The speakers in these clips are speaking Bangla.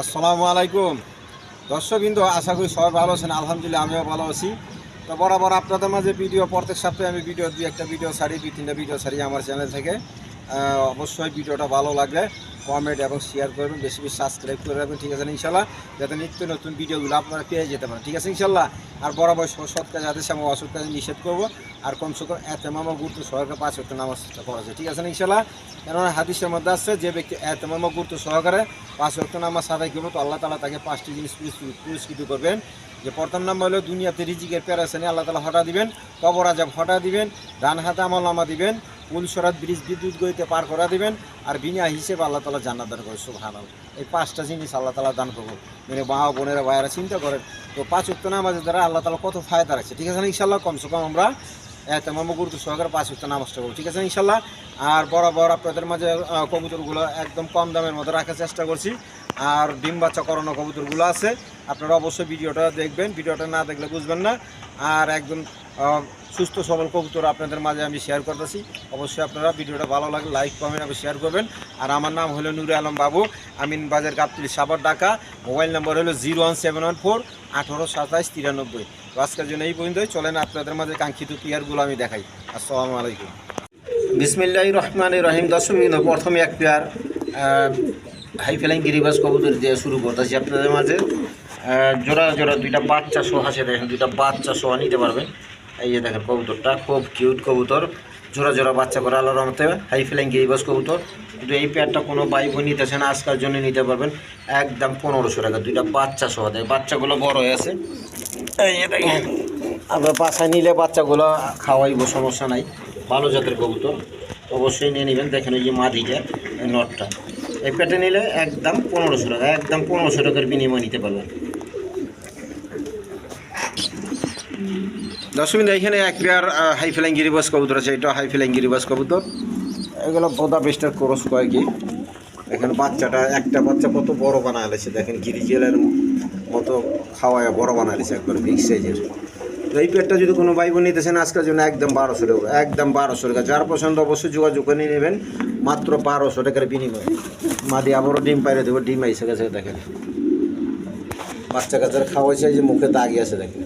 আসসালামু আলাইকুম। দর্শক কিন্তু আশা করি সবাই ভালো আছেন। আলহামদুলিল্লাহ, আমিও ভালো আছি। তো বরাবর আপনাদের মাঝে ভিডিও, প্রত্যেক সপ্তাহে আমি ভিডিও, দুই একটা ভিডিও ছাড়ি, দুই তিনটা ভিডিও ছাড়ি আমার চ্যানেল থেকে। অবশ্যই ভিডিওটা ভালো লাগলে কমেন্ট এবং শেয়ার করবেন, বেশি বেশি সাবস্ক্রাইব করে রাখবেন, ঠিক আছে ইনশাল্লাহ যাতে নিত্য নতুন ভিডিওগুলো আপনারা পেয়ে যেতে পারেন, ঠিক আছে ইনশাল্লাহ আর বরাবর স- সৎ কাজ আদেশ এবং অসৎ কাজে নিষেধ করব। আর কমসে কম এত মামা গুরুত্ব সহকারে পাঁচ হতে নামাজটা করা যায়, ঠিক আছে ইনশাল্লাহ কেননা হাদিসের মধ্যে আসছে যে ব্যক্তি এত মামা গুরুত্ব সহকারে পাঁচ হক্ত নামাজ আদায় করব, তো আল্লাহ তালা তাকে পাঁচটি জিনিস পুরস্কৃত করবেন। যে প্রথম নাম্বার হলো, দুনিয়াতে রিজিকের প্যারাসানি আল্লাহ তালা হটা দিবেন, কবর আজাব হটা দিবেন, ডান হাতে আমল নামা দিবেন পুলসরাত ব্রিজ বিদ্যুৎ গতিতে পার করা দিবেন, আর বিনা হিসেবে আল্লাহ তালা জান্নাত দান করে সুবহান এই পাঁচটা জিনিস আল্লাহ তালা দান করব মানে মা বোনেরা, ভাইয়েরা চিন্তা করেন, তো পাঁচ উক্ত নামাজের দ্বারা আল্লাহ তালা কত ফায়দা রাখছে, ঠিক আছে না ইনশাল্লাহ কমসে কম আমরা এত মামা গুরুত্ব সহকারে পাঁচ উক্ত নামাজটা করব ঠিক আছে ইনশাল্লাহ আর বরাবর আপনাদের মাঝে কবুতরগুলো একদম কম দামের মধ্যে রাখার চেষ্টা করছি। আর ডিম বাচ্চা করানো কবুতরগুলো আছে। আপনারা অবশ্যই ভিডিওটা দেখবেন। ভিডিওটা না দেখলে বুঝবেন না। আর একদম সুস্থ সবল কবুতর আপনাদের মাঝে আমি শেয়ার করতেছি। অবশ্যই আপনারা ভিডিওটা ভালো লাগলে লাইক কমেন্ট এবং শেয়ার করবেন। আর আমার নাম হলো নুরে আলম বাবু। আমিন বাজার গাবতলি সাবর ঢাকা। মোবাইল নাম্বার হলো zero one seven one four আঠারো সাতাইশ তিরানব্বই। আজকের জন্য এই পর্যন্তই। চলেন আপনাদের মাঝে কাঙ্ক্ষিত পেয়ারগুলো আমি দেখাই। আসসালামু আলাইকুম। বিসমিল্লাহ রহমান রহিম। বিন্দু, প্রথমে এক পেয়ার হাই ফেলাইং গিরিবাস কবুতর দিয়ে শুরু করতেছি আপনাদের মাঝে। জোড়া জোড়া দুইটা বাচ্চা শো আছে, দেখেন, দুইটা বাচ্চা সহ নিতে পারবেন। এই যে দেখেন কবুতরটা, খুব কিউট কবুতর। জোড়া জোড়া বাচ্চা করে আল্লাহর রহমতে হাই ফেলাইং গিরিবাস কবুতর। কিন্তু এই পেয়ারটা কোনো ভাই বোন নিতেছে না, আজকার জন্য নিতে পারবেন। একদম পনেরোশো টাকা, দুইটা বাচ্চা সহ দেয়। বাচ্চাগুলো বড় হয়ে আছে। এই যে দেখেন আপনার বাসায় নিলে বাচ্চাগুলো খাওয়াইব, সমস্যা নাই। ভালো জাতের কবুতর। অবশ্যই নিয়ে নেবেন। দেখেন ওই যে মাদিটা নটটা। এই পেটে নিলে একদম পনেরোশো টাকা, একদম পনেরোশো টাকার বিনিময় নিতে পারবেন দশমিন এখানে এক পেয়ার হাই ফ্লাইং গিরিবাস কবুতর আছে। এটা হাই ফ্লাইং গিরিবাস কবুতর। এগুলো বোদা বেস্টার ক্রস কয়েকই এখানে বাচ্চাটা, একটা বাচ্চা কত বড় বানায় লেছে দেখেন গিরিজেলের মতো খাওয়ায় বড় বানায় লেছে একবার, বিগ সাইজের। এই পেটটা যদি কোনো ভাই বোন নিতেছেন, আজকের জন্য একদম বারোশো টাকা, একদম বারোশো টাকা। যার পছন্দ অবশ্যই যোগাযোগ করে নেবেন, মাত্র বারোশো টাকার বিনিময়। মাদি আবারও ডিম পাইরে দেবো, ডিম আইসে গেছে, দেখেন। বাচ্চা কাচ্চার খাওয়াইছে যে মুখে দাগি আছে, দেখেন।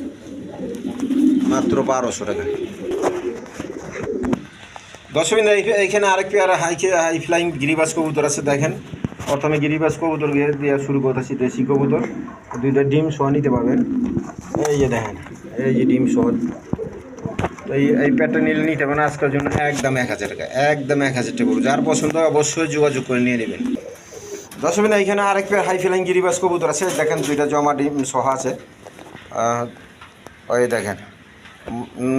মাত্র বারোশো টাকা। দশমিন এইখানে আরেক পেয়ার হাই হাই ফ্লাইং গিরিবাস কবুতর আছে, দেখেন। প্রথমে গিরিবাস কবুতর দিয়ে শুরু করতেছি দেশি কবুতর। দুইটা ডিম সহ নিতে পারবেন। এই যে দেখেন, এই যে ডিম সহ। এই এই প্যাটটা নিলে নিতে পারেন আজকের জন্য একদম এক হাজার টাকা, একদম এক হাজার টাকা। যার পছন্দ অবশ্যই যোগাযোগ করে নিয়ে নেবেন। দশমিন এইখানে আরেক পেয়ার হাই ফ্লাইং গিরিবাস কবুতর আছে। দেখেন, দুইটা জমা ডিম সহ আছে। ওই দেখেন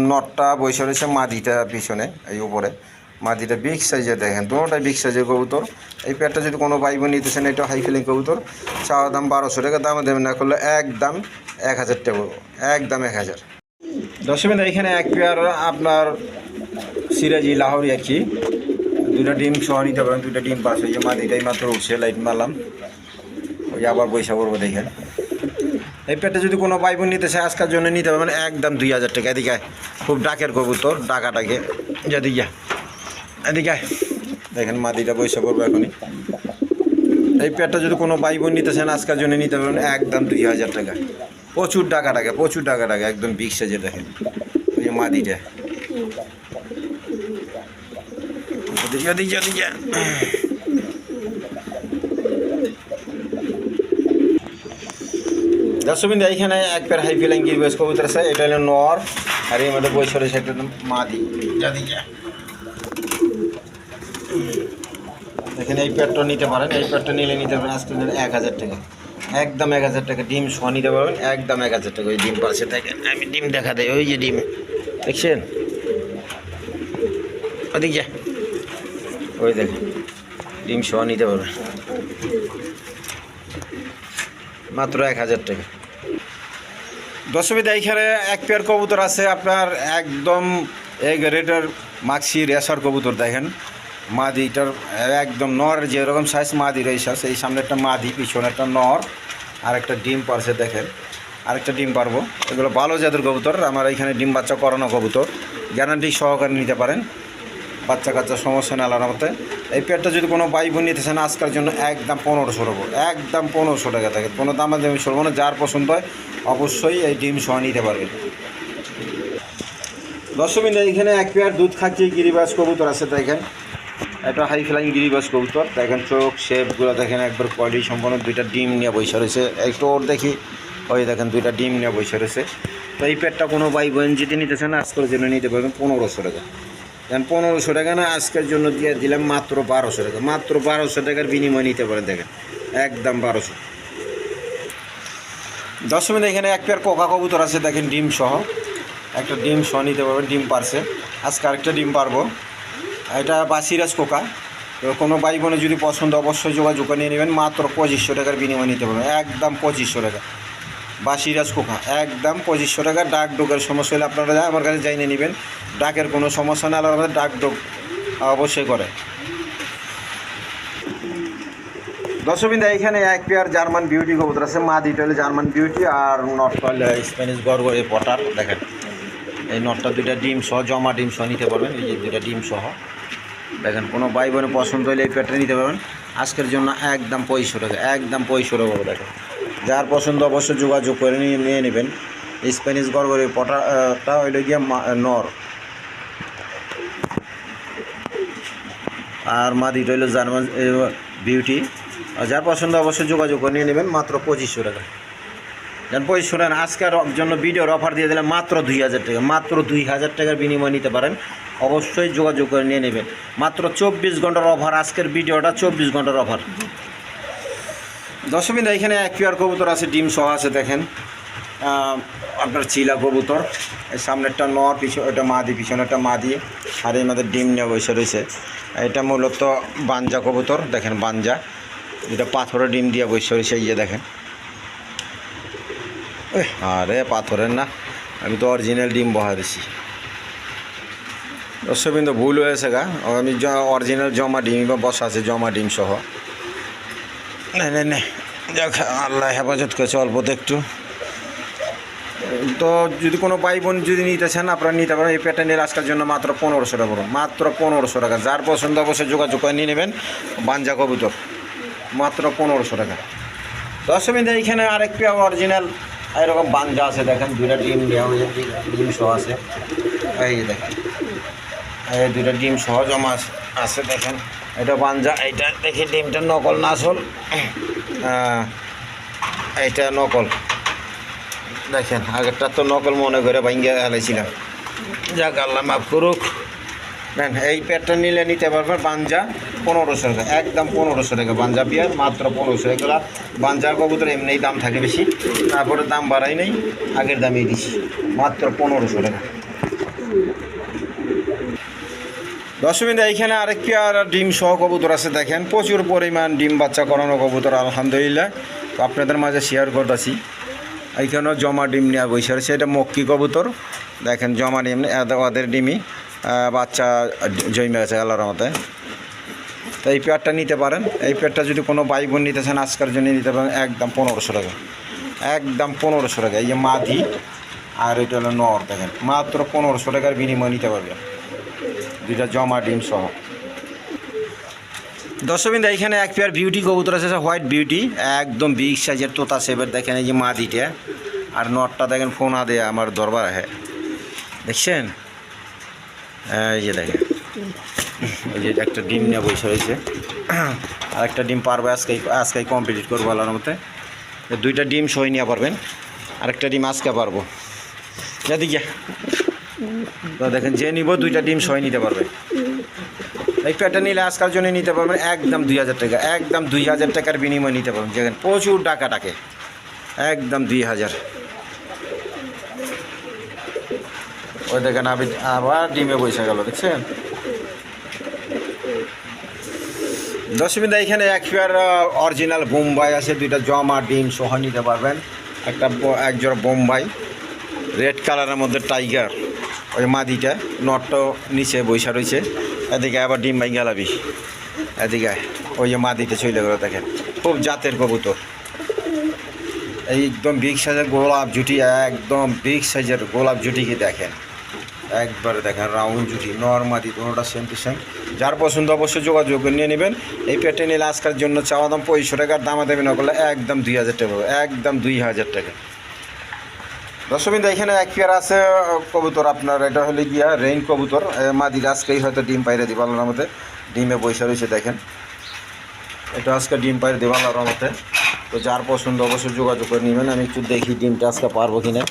নটটা বসে রয়েছে মাদিটা পিছনে, এই উপরে। মাদিটা বিগ সাইজে দেখেন, দুটোটাই বিগ সাইজের কবুতর। এই পেয়ারটা যদি কোনো ভাই বোন নিতেছেন এটা হাই ফিলিং কবুতর। চাওয়া দাম বারোশো টাকা, দামে দেবেন না, করলে একদম এক হাজার টাকা একদম এক হাজার। দশমিন এখানে এক পেয়ার আপনার সিরাজি লাহোরি কি। দুটা ডিম সহ নিতে পারেন দুটা ডিম পাস হয়েছে মাদিটাই মাত্র উঠছে লাইট মারলাম। ওই আবার পয়সা করব, দেখেন। এই পেটে যদি কোনো বোন নিতে চায়, আজকের জন্য নিতে পারবেন, একদম দুই হাজার টাকা। এদিকে খুব ডাকের কবুতর ডাকা ডাকে যেদিকে আয়। এদিকে। দেখেন মাদিটা পয়সা করব এখনই। এই পেটটা যদি কোনো ভাই বোন নিতে চান, আজকের জন্য নিতে পারবেন একদম দুই হাজার টাকা। প্রচুর টাকা টাকা, প্রচুর টাকা টাকা, একদম বিগ সাইজের দেখেন। ওই যে মাদিটা এদিকে এদিকে এদিকে। দর্শকবিন্দু এইখানে এক পেয়ার হাই ফিলাইং গিরবেস কবুতর আছে। এটা হলো নর, আর এর মধ্যে বৈশরে সেটা মাদি যাদিকে এখানে এই পেয়ারটা নিতে পারেন, এই পেয়ারটা নিলে নিতে পারেন আজকে এক হাজার টাকা। একদম এক হাজার টাকা ডিম শ নিতে পারবেন, একদম এক হাজার টাকা ওই ডিম পাশে থাকে আমি ডিম দেখা দেয়, ওই যে ডিম, দেখছেন? ওদিক যা। ওই দেখেন, ডিম শ নিতে পারবেন। মাত্র এক হাজার টাকা। দশমীতে এইখানে এক পেয়ার কবুতর আছে আপনার, একদম এক রেটের মাক্সি রেসার কবুতর দেখেন। মাদিটার একদম নর যেরকম সাইজ মাদির এই সাইজ এই সামনে একটা মাদি, পিছনে একটা নর আর একটা ডিম পারছে দেখেন, আরেকটা ডিম পারব। এগুলো ভালো জাতের কবুতর, আমার এখানে ডিম বাচ্চা করানো কবুতর গ্যারান্টি সহকারে নিতে পারেন। বাচ্চা কাচ্চা সমস্যা আল্লাহর মতে এই পেয়ারটা যদি কোনো ভাই বোন নিতে চান, আজকের জন্য একদম পনেরোশো টাকা একদম পনেরোশো টাকা থাকে, কোনো দামে দামি সরবো না, যার পছন্দ হয় অবশ্যই এই ডিম সহ নিতে পারবে দর্শকবিন্দু এখানে এক পেয়ার দুধ খাচ্ছি গিরিবাজ কবুতর আছে দেখেন। একটা হাই ফ্লাইং গিরিবাজ কবুতর। দেখেন চোখ শেপগুলো দেখেন একবার কোয়ালিটি সম্পন্ন দুইটা ডিম নিয়ে বসে রয়েছে। একটু ওর দেখি। ওই দেখেন দুইটা ডিম নিয়ে বসে রয়েছে। তো এই পেটটা কোনো বাই বোন যদি নিতে চান আজকের জন্য নিতে পারবেন পনেরোশো টাকা। দেখেন পনেরোশো টাকা না, আজকের জন্য দিয়ে দিলাম মাত্র বারোশো টাকা। মাত্র বারোশো টাকার বিনিময় নিতে পারেন, দেখেন। একদম বারোশো। দশ মিনিট এখানে এক পেয়ার কোকা কবুতর আছে, দেখেন ডিম সহ। একটা ডিম সহ নিতে পারবেন, ডিম পারছে। আজকে আরেকটা ডিম পারব। এটা বাসিরাজ কোকা তো কোনো ভাই বোনে যদি পছন্দ, অবশ্যই যোগাযোগ করে নিয়ে নেবেন। মাত্র পঁচিশশো টাকার বিনিময় নিতে পারবেন। একদম পঁচিশশো টাকা। বাসিরাজ কোকা একদম পঁচিশশো টাকা ডাক ডোকের সমস্যা হলে আপনারা আমার কাছে যাইনে নেবেন। ডাকের কোনো সমস্যা না আলাদা ডাক ডোক অবশ্যই করে। দর্শকবিন্দা, এখানে এক পেয়ার জার্মান বিউটি কবুতর আছে। মা দিটা হলে জার্মান বিউটি আর নটটা হলে স্প্যানিশ গড়গড়ে পটার দেখেন। এই নটটা দুইটা ডিম সহ, জমা ডিম সহ নিতে পারবেন। এই যে দুইটা ডিম সহ। দেখেন, কোনো ভাই বোনে পছন্দ হলে এই পেয়ারটা নিতে পারবেন। আজকের জন্য একদম পঁয়ষট্টি টাকা, একদম পঁয়ষট্টি টাকা দেখেন। যার পছন্দ অবশ্যই যোগাযোগ করে নিয়ে নিয়ে নেবেন। স্প্যানিশ গড়গড়ে পটাটা হইলে গিয়ে নর। আর মাদিটা হইল জার্মান বিউটি। যার পছন্দ অবশ্যই যোগাযোগ করে নিয়ে নেবেন, মাত্র পঁচিশশো টাকা। পঁচিশশো টাকা আজকের জন্য ভিডিওর অফার দিয়ে দিলাম মাত্র দুই হাজার টাকা। মাত্র দুই হাজার টাকার বিনিময় নিতে পারেন। অবশ্যই যোগাযোগ করে নিয়ে নেবেন। মাত্র চব্বিশ ঘণ্টার অফার আজকের ভিডিওটা চব্বিশ ঘণ্টার অফার দশমিন এখানে পিয়ার কবুতর আছে, ডিম সহ আছে, দেখেন। আপনার চিলা কবুতর সামনেরটা নর, পিছনে এটা মা দিয়ে, পিছনেরটা মা দিয়ে, আর এই আমাদের ডিম নিয়ে বসে রয়েছে। এটা মূলত বাঞ্জা কবুতর, দেখেন বাঞ্জা। যেটা পাথরের ডিম দিয়ে বসে রয়েছে, এই যে দেখেন। আরে পাথরের না, আমি তো অরিজিনাল ডিম বহা দিছি। দর্শকবিন্দু ভুল হয়েছে গা। আমি অরিজিনাল জমা ডিম বা বসা আছে জমা ডিম সহ। যাক, আল্লাহ হেফাজত করেছে অল্পতে একটু। তো যদি কোনো ভাই বোন যদি নিতে চান, আপনারা নিতে পারেন। এই প্যাটার্নের আজকের জন্য মাত্র পনেরোশো টাকা পড়ুন মাত্র পনেরোশো টাকা। যার পছন্দ অবশ্যই যোগাযোগ করে নিয়ে নেবেন। বাঞ্জা কবুতর। মাত্র পনেরোশো টাকা। দশমিন এইখানে আরেক পেয়া অরিজিনাল এরকম বাঞ্জা আছে, দেখেন, দুইটা ডিম দেওয়া হয়েছে, ডিম সহ আছে। এই যে দেখেন, এই দুইটা ডিম সহ জমা আছে- দেখেন। এটা বাঞ্জা এইটা দেখি ডিমটা নকল না আসল? এইটা নকল। দেখেন, আগেরটা তো নকল মনে করে ভাঙ্গা হেলাইছিলাম যাক, আল্লাহ মাফ করুক। নেন এই পেটটা নিলে নিতে পারবেন বাঞ্জা পনেরোশো টাকা, একদম পনেরোশো টাকা বাঞ্জা পেয়ার মাত্র পনেরোশো টাকা। বাঞ্জার কবুতর এমনিই দাম থাকে বেশি, তারপরে দাম বাড়াই নেই, আগের দামেই দিছি, মাত্র পনেরোশো টাকা। দশমিন এইখানে আরেক পেয়ার ডিম সহ কবুতর আছে, দেখেন, প্রচুর পরিমাণ ডিম বাচ্চা করানো কবুতর, আলহামদুলিল্লাহ। তো আপনাদের মাঝে শেয়ার করতেছি। এইখানেও জমা ডিম নেওয়া রয়েছে, এটা মক্কি কবুতর। দেখেন, জমা ডিম ওদের ডিমই। বাচ্চা জমে গেছে আল্লাহর মতে তো এই পেয়ারটা নিতে পারেন। এই পেয়ারটা যদি কোনো ভাই বোন নিতে চান আজকের জন্য নিতে পারেন একদম পনেরোশো টাকা। একদম পনেরোশো টাকা। এই যে মাদি আর এটা হলো নর, দেখেন। মাত্র পনেরোশো টাকার বিনিময় নিতে পারবেন দুইটা জমা ডিম সহ। দর্শকবিন্দু এখানে এক পেয়ার বিউটি কবুতর আছে হোয়াইট বিউটি। একদম বিগ সাইজের তোতা সেবের দেখেন এই যে মাদিটা। আর নটটা দেখেন ফোনা দেয়া আমার দরবার। আছে দেখছেন? এই যে দেখেন। এই যে একটা ডিম নিয়ে বসে রয়েছে। আর একটা ডিম পারবে আজকে আজকে কমপ্লিট করব আল্লাহর মতে দুইটা ডিম সই নিয়ে পারবেন। আরেকটা ডিম আজকে পারব। তো দেখেন, যে নিব দুইটা ডিম সই নিতে পারবে। এই প্যাটার্ন নিলে আজকাল জন্য নিতে পারবেন একদম দুই হাজার টাকা, একদম দুই হাজার টাকার বিনিময় নিতে পারবেন। যেখানে প্রচুর টাকা টাকে একদম দুই হাজার। ওই দেখেন আমি আবার ডিমে বসে গেল, দেখছেন? দশমিদা এখানে এক পেয়ার অরিজিনাল বোম্বাই আছে, দুইটা জমা ডিম সহ নিতে পারবেন। একটা ব- এক জোড়া বোম্বাই রেড কালারের মধ্যে টাইগার ওই মাদিটা নটটাও নিচে বৈশা রয়েছে। এদিকে আবার ডিম ভাই গেলাবি এদিকে ওই যে মাদিটা চলে গেলো, দেখেন। খুব জাতের কবুতর। একদম বিগ সাইজের গোলাপ জুটি, একদম বিগ সাইজের গোলাপ জুটিকে দেখেন। একবারে দেখেন রাউন্ড জুটি, নর্মাদি কোনোটা সেম টু সেম যার পছন্দ অবশ্যই যোগাযোগ করে নিয়ে নেবেন। এই পেটে নিলে আজকের জন্য চাওয়া দাম পঁয়ষট্টি টাকার দামা দেবেন করলে একদম দুই হাজার টাকা। একদম দুই হাজার টাকা। দর্শকবিন্দু, এখানে এক পেয়ার আছে কবুতর আপনার, এটা হলে গিয়া রেইন কবুতর। মাদি আজকেই হয়তো ডিম পাইরে দিব আল্লাহর মধ্যে ডিমে পয়সা রয়েছে, দেখেন। এটা আজকে ডিম পাইরে দিব মধ্যে তো যার পছন্দ অবশ্যই যোগাযোগ করে নেবেন। আমি একটু দেখি ডিমটা আজকে পারব কিনা।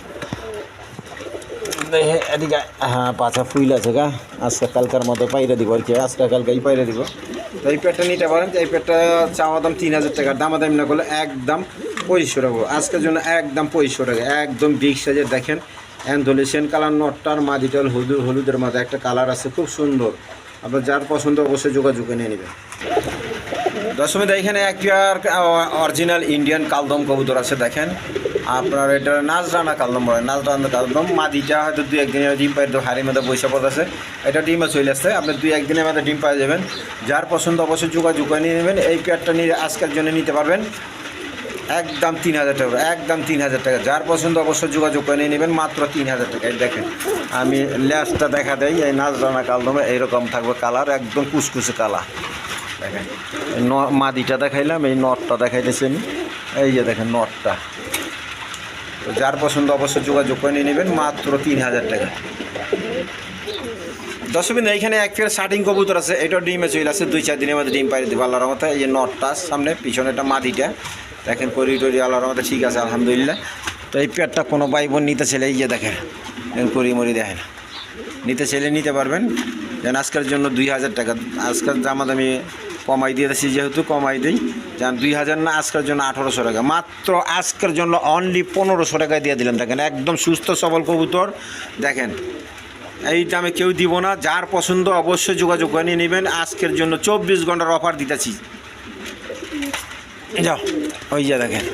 এদিকে হ্যাঁ পাছা ফুল আছে গা। আজকে কালকার মধ্যে পাইরে দিব আর কি, আজকে কালকেই পাইরে দিব। তো এই পেটটা নিতে পারেন এই পেটটা চাওয়া দাম তিন হাজার টাকা দামা দাম না করলে একদম পঁচিশশো টাকা। আজকের জন্য একদম পঁচিশশো টাকা, একদম বিগ সাইজের দেখেন অ্যান্ডোলেশিয়ান কালার নটটার মাদিটাল হলুদ, হলুদের মাঝে একটা কালার আছে, খুব সুন্দর। আপনার যার পছন্দ অবশ্যই যোগাযোগ নিয়ে নেবেন। দশমীতে এখানে এক পেয়ার অরিজিনাল ইন্ডিয়ান কালদম কবুতর আছে, দেখেন। আপনার এটা নাজরানা কালদম বলে, নাজরানা কালদম। মাদিটা হয়তো দুই একদিনের ডিম পাই হাড়ির মধ্যে পয়সা পদ আছে। এটা ডিমে চলে আসছে, আপনি দুই একদিনের মধ্যে ডিম পাই যাবেন। যার পছন্দ অবশ্যই যোগাযোগ করে নিয়ে নেবেন। এই পেয়ারটা নিয়ে আজকের জন্য নিতে পারবেন একদম তিন হাজার টাকা একদম তিন হাজার টাকা। যার পছন্দ অবশ্যই যোগাযোগ করে নিয়ে নেবেন, মাত্র তিন হাজার টাকা। দেখেন, আমি ল্যাসটা দেখা দেয় এই নাজরানা কালদমে এইরকম থাকবে কালার, একদম কুচকুচে কালার। দেখেন মাদিটা দেখাইলাম, এই নটটা দেখাইতেছি আমি। এই যে দেখেন নটটা তো যার পছন্দ অবশ্যই যোগাযোগ করে নিয়ে নেবেন, মাত্র তিন হাজার টাকা। দশমিন এইখানে এক ফের শার্টিং কবুতর আছে এটা ডিমে চলে আছে, দুই চার দিনের মধ্যে ডিম পাইরে দেবে, আল্লাহর মতো এই যে নটটা সামনে পিছনে একটা মাদিটা। দেখেন করিডরি আল্লাহর মতো ঠিক আছে, আলহামদুলিল্লাহ। তো এই পেটটা কোনো ভাই বোন নিতে ছেলে এই যে দেখেন করি মরি দেখেন। নিতে ছেলে নিতে পারবেন। যেন আজকের জন্য দুই হাজার টাকা, আজকের জামা দামি কমাই দিয়ে দিচ্ছি যেহেতু কমাই দিই, যেন দুই হাজার না, আজকের জন্য আঠারোশো টাকা। মাত্র আজকের জন্য অনলি পনেরোশো টাকায় দিয়ে দিলাম দেখেন, একদম সুস্থ, সবল কবুতর, দেখেন। এই দামে কেউ দিব না, যার পছন্দ অবশ্যই যোগাযোগ করে নিয়ে নেবেন। আজকের জন্য চব্বিশ ঘণ্টার অফার দিতেছি। যাও, ওই যে দেখেন।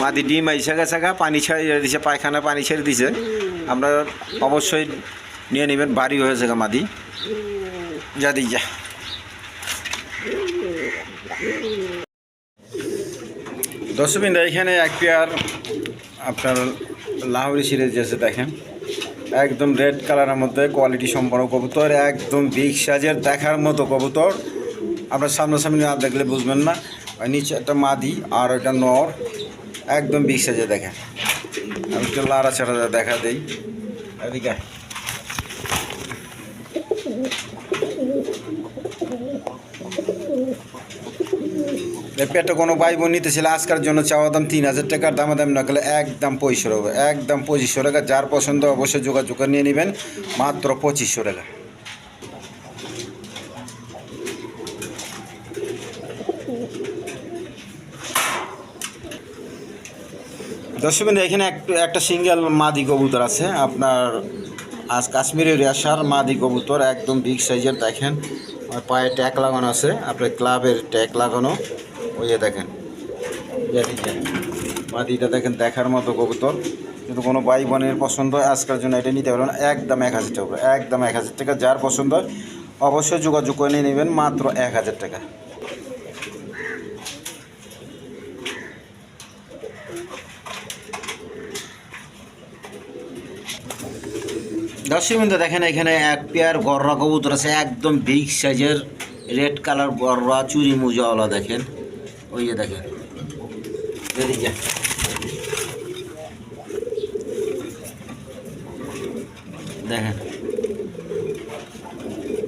মাদি ডিম আইসা গেছে পানি ছেড়ে দিছে, পায়খানা পানি ছেড়ে দিছে। আমরা অবশ্যই নিয়ে নেবেন, বাড়ি হয়েছে গা মাদি। যা দিই যা। দর্শকবৃন্দ, এখানে এক পেয়ার আপনার লাহোরি সিরিজ আছে, দেখেন। একদম রেড কালারের মধ্যে কোয়ালিটি সম্পন্ন কবুতর, একদম বিগ সাইজের দেখার মতো কবুতর। আপনার সামনাসামনি না দেখলে বুঝবেন না। নিচে একটা মাদি আর ওইটা নর, একদম বিগ সাইজে দেখেন। আমি একটু লাড়া ছাড়া দেখা দেই। এদিকে পেটে কোনো ভাই বোন নিতেছিল, আজকার জন্য চাওয়া দাম তিন হাজার টাকার দামা দাম না গেলে একদম পঁচিশশো টাকা একদম পঁচিশশো টাকা, যার পছন্দ অবশ্যই যোগাযোগ করে নিয়ে নেবেন, মাত্র পঁচিশশো টাকা। দর্শকবৃন্দ এখানে এক- একটা সিঙ্গেল মাদি কবুতর আছে। আপনার আজ কাশ্মীরের রেশার মাদি কবুতর, একদম বিগ সাইজের দেখেন। পায়ে ট্যাগ লাগানো আছে, আপনার ক্লাবের ট্যাগ লাগানো। ওই যে দেখেন। মাদিটা দেখেন দেখার মতো কবুতর, কিন্তু কোনো ভাই বোনের পছন্দ আজকের জন্য এটা নিতে পারবেন। একদম এক হাজার টাকা, একদম এক হাজার টাকা। যার পছন্দ হয়, অবশ্যই যোগাযোগ করে নিয়ে নেবেন, মাত্র এক হাজার টাকা। দর্শক বিন্দু দেখেন এখানে এক পেয়ার গররা কবুতর আছে, একদম বিগ সাইজের রেড কালার গররা, চুরি মুজাওয়ালা দেখেন। ওই যে দেখেন। এদিকে। দেখেন।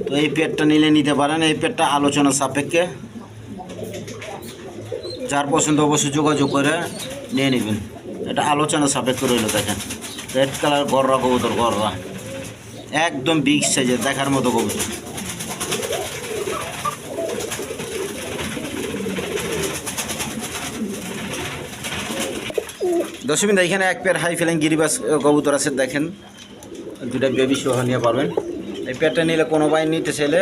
তো এই পেটটা নিলে নিতে পারেন, এই পেটটা আলোচনা সাপেক্ষে। যার পছন্দ অবশ্যই যোগাযোগ করে নিয়ে নেবেন। এটা আলোচনা সাপেক্ষে রইল, দেখেন। রেড কালার গররা, কবুতর গররা। একদম বিগ সাইজের দেখার মতো কবুতর। দশমিন এখানে এক পেয়ার হাই ফেলেন গিরিবাস কবুতর আছে, দেখেন। দুটা বেবি সহ নিয়ে পারবেন। এই পেয়ারটা নিলে কোনো ভাই নিতে চাইলে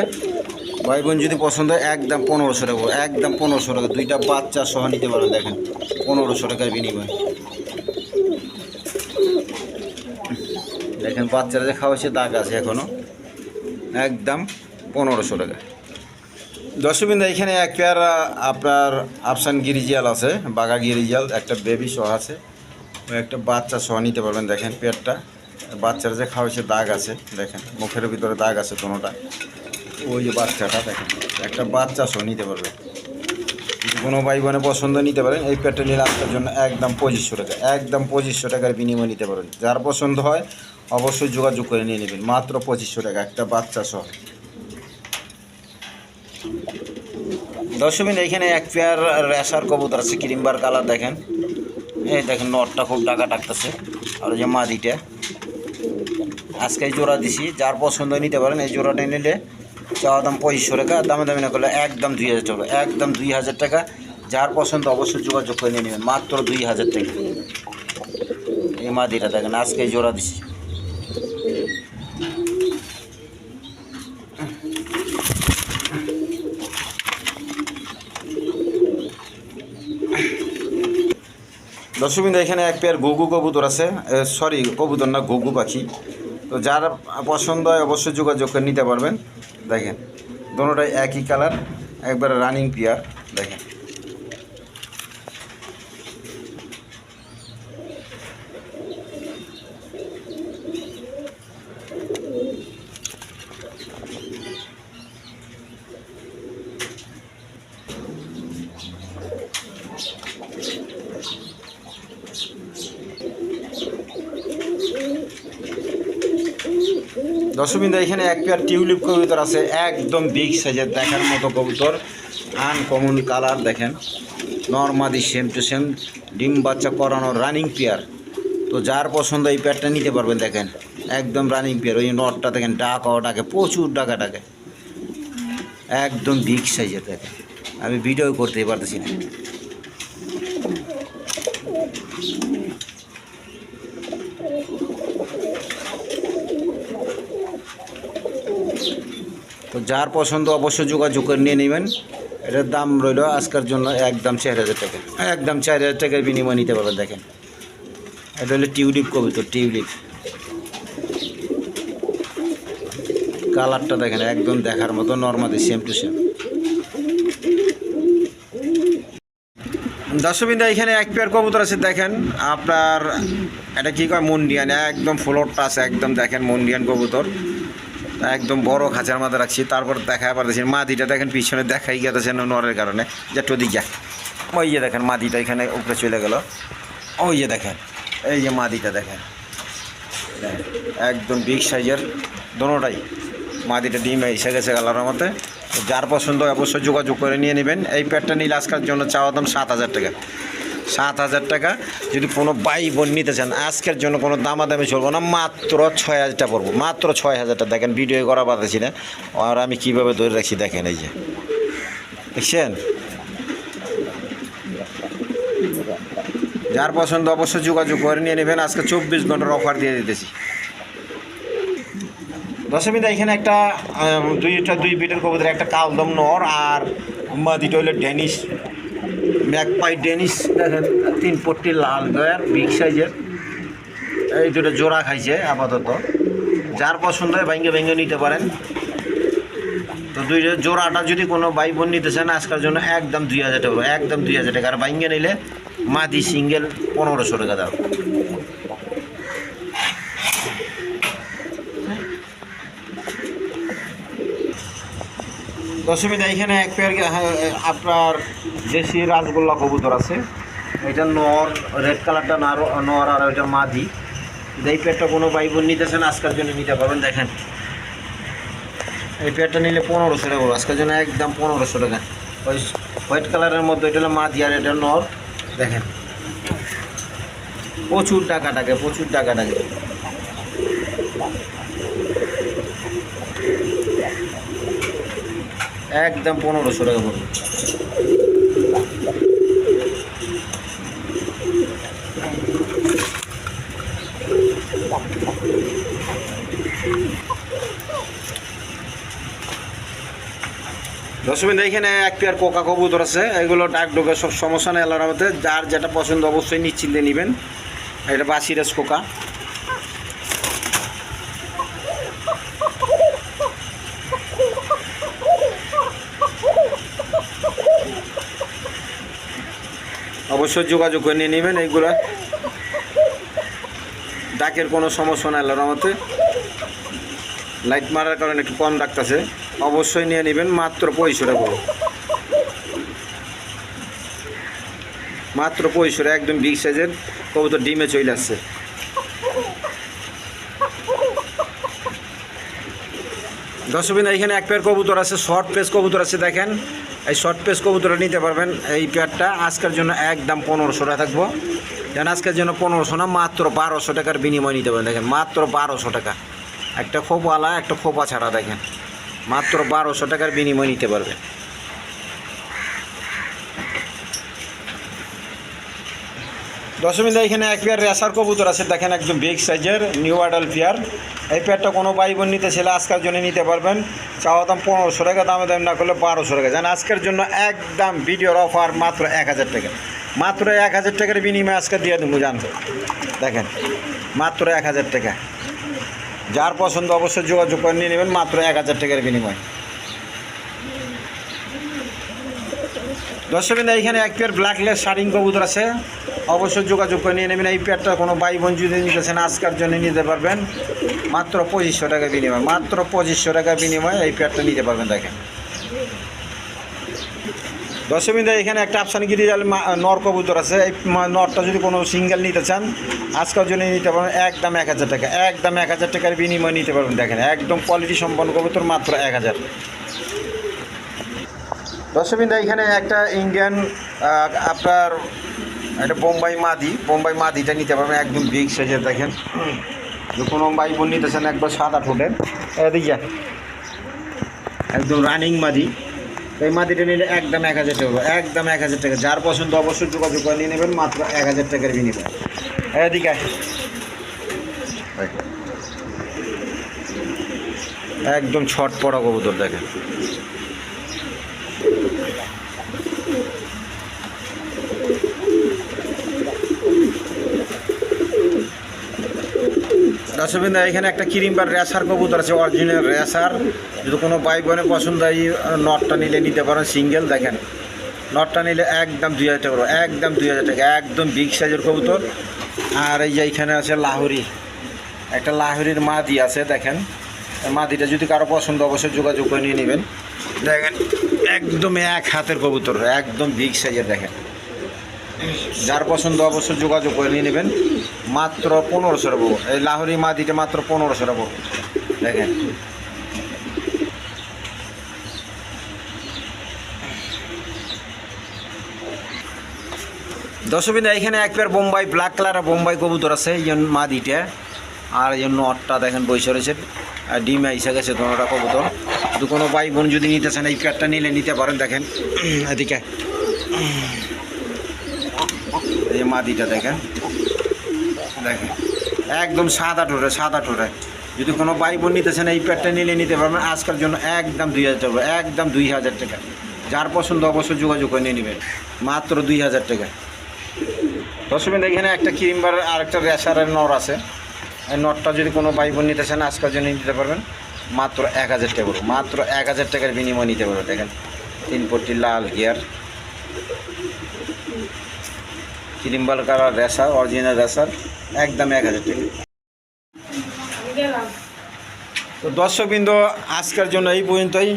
ভাই বোন যদি পছন্দ হয়, একদম পনেরোশো টাকা, একদম পনেরোশো টাকা। দুইটা বাচ্চা সহ নিতে পারবেন দেখেন। পনেরোশো টাকার বিনিময়। দেখেন, বাচ্চারা যে খাওয়াচ্ছে দাগ আছে এখনও একদম পনেরোশো টাকা। দর্শকবিন্দু, এখানে এক পেয়ার আপনার আফসান গিরিজিয়াল আছে, বাঘা গিরিজিয়াল একটা বেবি সহ আছে। একটা বাচ্চা সহ নিতে পারবেন, দেখেন পেটটা। বাচ্চার যে খাওয়াইছে দাগ আছে, দেখেন, মুখের ভিতরে দাগ আছে কোনোটা। ওই যে বাচ্চাটা, দেখেন, একটা বাচ্চা সহ নিতে পারবেন। কোনো ভাই বোনে পছন্দ নিতে পারেন, এই পেটটা নিলে আপনার জন্য একদম পঁচিশশো টাকা, একদম পঁচিশশো টাকার বিনিময় নিতে পারেন যার পছন্দ হয়, অবশ্যই যোগাযোগ করে নিয়ে নেবেন, মাত্র পঁচিশশো টাকা একটা বাচ্চা সহ। দর্শকবিন এখানে এক পেয়ার রেশার কবুতর আছে ক্রিমবার কালার, দেখেন। এই দেখেন নটটা খুব ডাকা ডাকতেছে। আর যে মাদিটা। আজকে এই জোড়া দিছি, যার পছন্দ নিতে পারেন। এই জোড়াটা নিলে চাওয়া দাম পঁচিশশো টাকা, দামে দামি না করলে একদম দুই হাজার টাকা, একদম দুই হাজার টাকা। যার পছন্দ অবশ্যই যোগাযোগ করে নিয়ে নেবেন, মাত্র দুই হাজার টাকা। এই মাদিটা দেখেন, আজকে এই জোড়া দিছি। দর্শকবিন্দু, এখানে এক পেয়ার ঘুঘু কবুতর আছে। সরি কবুতর না ঘুঘু পাখি। তো যার পছন্দ হয় অবশ্যই যোগাযোগ করে নিতে পারবেন। দেখেন, দোনোটাই একই কালার একবার রানিং পেয়ার দেখেন। দর্শকবিন্দু এখানে এক পেয়ার টিউলিপ কবুতর আছে, একদম বিগ সাইজের দেখার মতো কবুতর। আনকমন কালার দেখেন। নর্মাদি সেম টু সেম ডিম বাচ্চা করানো রানিং পেয়ার তো যার পছন্দ এই পেয়ারটা নিতে পারবেন, দেখেন। একদম রানিং পেয়ার ওই নটটা দেখেন, ডাক ডাকে, প্রচুর ডাকা ডাকে। একদম বিগ সাইজের দেখেন। আমি ভিডিও করতেই পারতেছি না। যার পছন্দ অবশ্যই যোগাযোগ করে নিয়ে নেবেন। এটার দাম রইল আজকের জন্য একদম চার হাজার টাকা। একদম চার হাজার টাকার বিনিময় নিতে পারবেন, দেখেন। এটা হলো টিউলিপ কবিতর, টিউলিপ। কালারটা দেখেন, একদম দেখার মতো, নর্মালি সেম টু সেম দর্শকবিন্দা, এখানে এক পেয়ার কবুতর আছে, দেখেন। আপনার, এটা কী কয়, মন্ডিয়ান, একদম ফ্লোরটা আছে, একদম দেখেন মন্ডিয়ান কবুতর। একদম বড় খাঁচার মাথা রাখছি, তারপর দেখা পারতেছি মাদিটা দেখেন, পিছনে দেখাই গেছে নরের কারণে। যে টদিক যা ওই যে দেখেন মাদিটা এখানে উপরে চলে গেল। ওই যে দেখেন, এই যে মাদিটা দেখেন। একদম বিগ সাইজের দোনোটাই। মাদিটা ডিম এসে গেছে কালারের মতে যার পছন্দ অবশ্যই যোগাযোগ করে নিয়ে নেবেন। এই প্যাডটা নিলে আজকের জন্য চাওয়া দাম সাত হাজার টাকা। সাত হাজার টাকা। যদি কোনো বাই বোন নিতে চান, আজকের জন্য কোনো দামাদামি চলবো না, মাত্র ছয় হাজারটা পড়ব। মাত্র ছয় হাজারটা দেখেন, ভিডিও করা পারতেছি না। আর আমি কীভাবে ধরে রাখছি, দেখেন এই যে। দেখছেন? যার পছন্দ অবশ্যই যোগাযোগ করে নিয়ে নেবেন। আজকে চব্বিশ ঘণ্টার অফার দিয়ে দিতেছি। দশমিদা এখানে একটা দুইটা দুই বিটের কবুতর একটা কালদম নর আর মাদিটা হইল ডেনিশ। ম্যাকপাই ডেনিস দেখেন তিন পট্টি লাল গয়ার বিগ সাইজের এই দুটো জোড়া খাইছে আপাতত। যার পছন্দ হয় ভেঙে ভেঙে নিতে পারেন। তো দুই জোড়াটা যদি কোনো ভাই বোন নিতে চান আজকের জন্য একদম দুই হাজার টাকা একদম দুই হাজার টাকা। আর ভাঙ্গে নিলে মাদি সিঙ্গেল পনেরোশো টাকা দাও দশমীতে এখানে এক পেয়ার হ্যাঁ, আপনার দেশি রাজগোল্লা কবুতর আছে। এটা নর রেড কালারটা নার আর ওইটা মাদি। এই পেয়ারটা কোনো ভাই বোন নিতেছেন আজকের জন্য নিতে পারবেন, দেখেন। এই পেয়ারটা নিলে পনেরোশো টাকা। আজকের জন্য একদম পনেরোশো টাকা। ওই হোয়াইট কালারের মধ্যে এটা হলো মাদি আর এটা নর, দেখেন। প্রচুর টাকা টাকে প্রচুর টাকা টাকে একদম পনেরোশো টাকা পড়বে। দশমিন এখানে এক পেয়ার কোকা কবুতর আছে। এগুলো ডাক ডোকে সব সমস্যা নেই আল্লাহর মধ্যে যার যেটা পছন্দ অবশ্যই নিশ্চিন্তে নেবেন। এটা বাসিরাজ কোকা অবশ্যই যোগাযোগ করে নিয়ে নেবেন এইগুলা। ডাকের কোনো সমস্যা নাই আল্লাহর রহমতে। লাইট মারার কারণে একটু কম ডাকতেছে। অবশ্যই নিয়ে নেবেন, মাত্র পঁয়ষট্টি টাকা করে। মাত্র পঁয়ষট্টি, একদম বিগ সাইজের কবুতর ডিমে চলে আসছে। দর্শকবিন্দু এখানে এক পেয়ার কবুতর আছে শর্ট পেস কবুতর আছে, দেখেন। এই শর্ট পেস কবুতরটা নিতে পারবেন, এই পেয়ারটা আজকের জন্য একদম পনেরোশো টাকা থাকব। যেন আজকের জন্য পনেরোশো না, মাত্র বারোশো টাকার বিনিময় নিতে পারেন দেখেন, মাত্র বারোশো টাকা। একটা খোপওয়ালা একটা খোপা ছাড়া, দেখেন। মাত্র বারোশো টাকার বিনিময় নিতে পারবেন দশমিন্দা এখানে এক পেয়ার রেসার কবুতর আছে, দেখেন একদম বিগ সাইজের নিউ আডাল পেয়ার এই পেয়ারটা কোনো ভাই বোন নিতে ছেলে আজকের জন্য নিতে পারবেন। চাওয়া দাম পনেরোশো টাকা, দামে দাম না করলে বারোশো টাকা। জান, আজকের জন্য একদম ভিডিওর অফার মাত্র এক হাজার টাকা। মাত্র এক হাজার টাকার বিনিময়ে আজকে দিয়ে দেবো, জানতো? দেখেন, মাত্র এক হাজার টাকা। যার পছন্দ অবশ্যই যোগাযোগ করে নিয়ে নেবেন, মাত্র এক হাজার টাকার বিনিময়। দর্শকবিন্দা এইখানে এক পেয়ার ব্ল্যাকলেস শাড়িং কবুতর আছে। অবশ্যই যোগাযোগ করে নিয়ে নেবেন। এই পেয়ারটা কোনো বাই বোন যদি নিতেছেন, আজকার জন্য নিতে পারবেন। মাত্র পঁচিশশো টাকা বিনিময়, মাত্র পঁচিশশো টাকা বিনিময় এই পেয়ারটা নিতে পারবেন, দেখেন। দর্শকবিন্দা এখানে একটা আফসানগিরি নর কবুতর আছে। এই নরটা যদি কোনো সিঙ্গেল নিতে চান, আজকের জন্য নিতে পারবেন একদম এক হাজার টাকা। একদম এক হাজার টাকার বিনিময় নিতে পারবেন, দেখেন, একদম কোয়ালিটি সম্পন্ন কবুতর মাত্র এক হাজার। দর্শকবিন্দা এখানে একটা ইন্ডিয়ান আপনার একটা বোম্বাই মাদি। বোম্বাই মাদিটা নিতে পারবেন, একদম বিগ সাইজের দেখেন। কোনো ভাই বোন নিতেছেন একবার ঠোঁটের। এদিক যা। একদম রানিং মাদি। এই মাটিটা নিলে একদম এক হাজার টাকা একদম এক হাজার টাকা। যার পছন্দ অবশ্যই যোগাযোগ করে নিয়ে নেবেন, মাত্র এক হাজার টাকার বিনিময়। এদিকে একদম ছট পড়া কবুতর দেখেন। দর্শকবৃন্দ, এখানে একটা কিরিম্বার রেসার কবুতর আছে অরিজিনাল রেসার। যদি কোনো ভাই বোনের পছন্দ হয় নটটা নিলে নিতে পারেন, সিঙ্গেল দেখেন। নটটা নিলে একদম দুই হাজার টাকা একদম দুই হাজার টাকা, একদম বিগ সাইজের কবুতর। আর এই যে এইখানে আছে লাহুরি, একটা লাহুরির মাদি আছে, দেখেন। মাদিটা যদি কারও পছন্দ, অবশ্যই যোগাযোগ করে নিয়ে নেবেন। দেখেন, একদম এক হাতের কবুতর, একদম বিগ সাইজের দেখেন। যার পছন্দ, অবশ্যই যোগাযোগ করে নিয়ে নেবেন। মাত্র পনেরোশো টাকা এই লাহোরি মাদিটা মাত্র পনেরোশো টাকা দেখেন। দশবিন্দা এখানে এক পেয়ার বোম্বাই ব্ল্যাক কালার আর বোম্বাই কবুতর আছে, এই জন্য মাদিটা আর এই জন্য নটটা দেখেন বৈশা রয়েছে। আর ডিম এসে গেছে দোনোটা কবুতর। যদি কোনো ভাই বোন যদি নিতে চান, এই পেয়ারটা নিলে নিতে পারেন, দেখেন। এদিকে। এই মাদিটা দেখেন। দেখেন একদম সাদা টোরে সাদা টোরে যদি কোনো ভাই বোন নিতেছেন এই প্যাডটা নিলে নিতে পারবেন আজকের জন্য একদম দুই হাজার টাকা, একদম দুই হাজার টাকা। যার পছন্দ অবশ্যই যোগাযোগ করে নিয়ে নেবেন মাত্র দুই হাজার টাকা। দর্শকের এখানে একটা ক্রিমবার আর একটা রেসারের নর আছে। এই নটটা যদি কোনো ভাই বোন নিতে চান আজকের জন্য নিতে পারবেন। মাত্র এক হাজার টাকা। মাত্র এক হাজার টাকার বিনিময় নিতে পারবেন দেখেন, তিন পট্টি লাল গিয়ার। ক্রিম্বাল কালার রেসার, অরিজিনাল রেসার, একদম এক হাজার টাকা। তো দর্শকবৃন্দ, আজকের জন্য এই পর্যন্তই।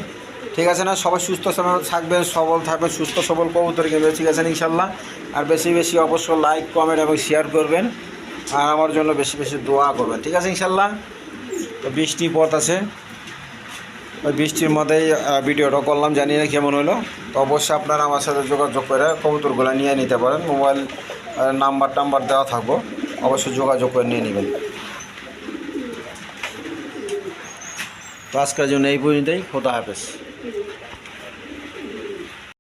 ঠিক আছে না? সবাই সুস্থ থাকবেন, সবল থাকবেন, সুস্থ সবল কবুতর কিনবে, ঠিক আছে ইনশাল্লাহ। আর বেশি বেশি অবশ্য লাইক কমেন্ট এবং শেয়ার করবেন। আর আমার জন্য বেশি বেশি দোয়া করবেন, ঠিক আছে ইনশাল্লাহ? তো বৃষ্টি পথ আছে। ওই বৃষ্টির মধ্যেই ভিডিওটা করলাম, জানি না কেমন হলো। তো অবশ্যই আপনারা আমার সাথে যোগাযোগ করে কবুতরগুলো নিয়ে নিতে পারেন। মোবাইল নাম্বার, টাম্বার দেওয়া থাকব। অবশ্যই যোগাযোগ করে নিয়ে নেবেন। তো আজকের জন্য এই পর্যন্তই। খোদা হাফেজ।